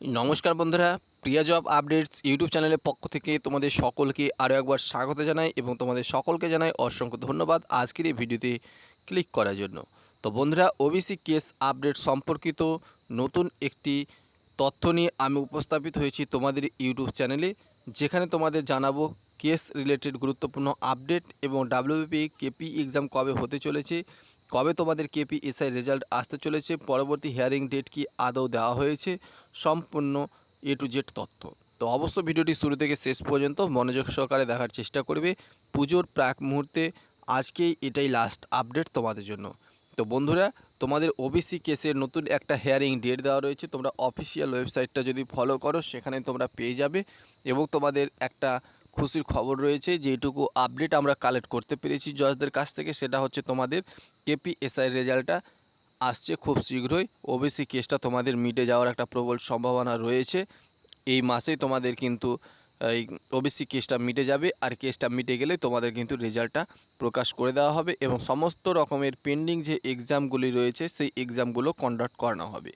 নমস্কার বন্ধুরা, প্রিয়া job updates YouTube চ্যানেলের পক্ষ থেকে তোমাদের সকলকে আরও একবার স্বাগত জানাই এবং তোমাদের সকলকে জানাই অসংখ্য ধন্যবাদ আজকের এই ভিডিওতে ক্লিক করার জন্য। তো বন্ধুরা, ওবিসি কেস আপডেট সম্পর্কিত নতুন একটি তথ্য নিয়ে আমি উপস্থাপিত হয়েছি তোমাদের ইউটিউব চ্যানেলে, যেখানে তোমাদের জানাব কেস রিলেটেড গুরুত্বপূর্ণ আপডেট এবং ডাব্লিউবিপি কেপি এক্সাম কবে হতে চলেছে? কবে তোমাদের কেপি এসআই রেজাল্ট আসতে চলেছে? পরবর্তী হিয়ারিং ডেট কি আদৌ দেওয়া হয়েছে? সম্পূর্ণ এ টু জেড তথ্য। তো অবশ্য ভিডিওটি শুরু থেকে শেষ পর্যন্ত মনোযোগ সহকারে দেখার চেষ্টা করবে। পুজোর প্রাক মুহূর্তে আজকেই এটাই লাস্ট আপডেট তোমাদের জন্য। তো বন্ধুরা, তোমাদের ওবিসি কেসের নতুন একটা হেয়ারিং ডেট দেওয়া রয়েছে। তোমরা অফিসিয়াল ওয়েবসাইটটা যদি ফলো করো, সেখানে তোমরা পেয়ে যাবে এবং তোমাদের একটা খুশির খবর রয়েছে, যেটুকু আপডেট আমরা কালেক্ট করতে পেরেছি। জজদের কাছ থেকে সেটা হচ্ছে তোমাদের কেপি এসআই রেজাল্টটা আসছে খুব শীঘ্রই। ওবিসি কেসটা তোমাদের মিটে যাওয়ার একটা প্রবল সম্ভাবনা রয়েছে। এই মাসেই তোমাদের কিন্তু, এই ওবিসি কেসটা মিটে যাবে আর কেসটা মিটে গেলে তোমাদের কিন্তু রেজাল্টটা প্রকাশ করে দেওয়া হবে এবং সমস্ত রকমের পেন্ডিং যে এক্সামগুলি রয়েছে, সেই এক্সামগুলো কন্ডাক্ট করানো হবে।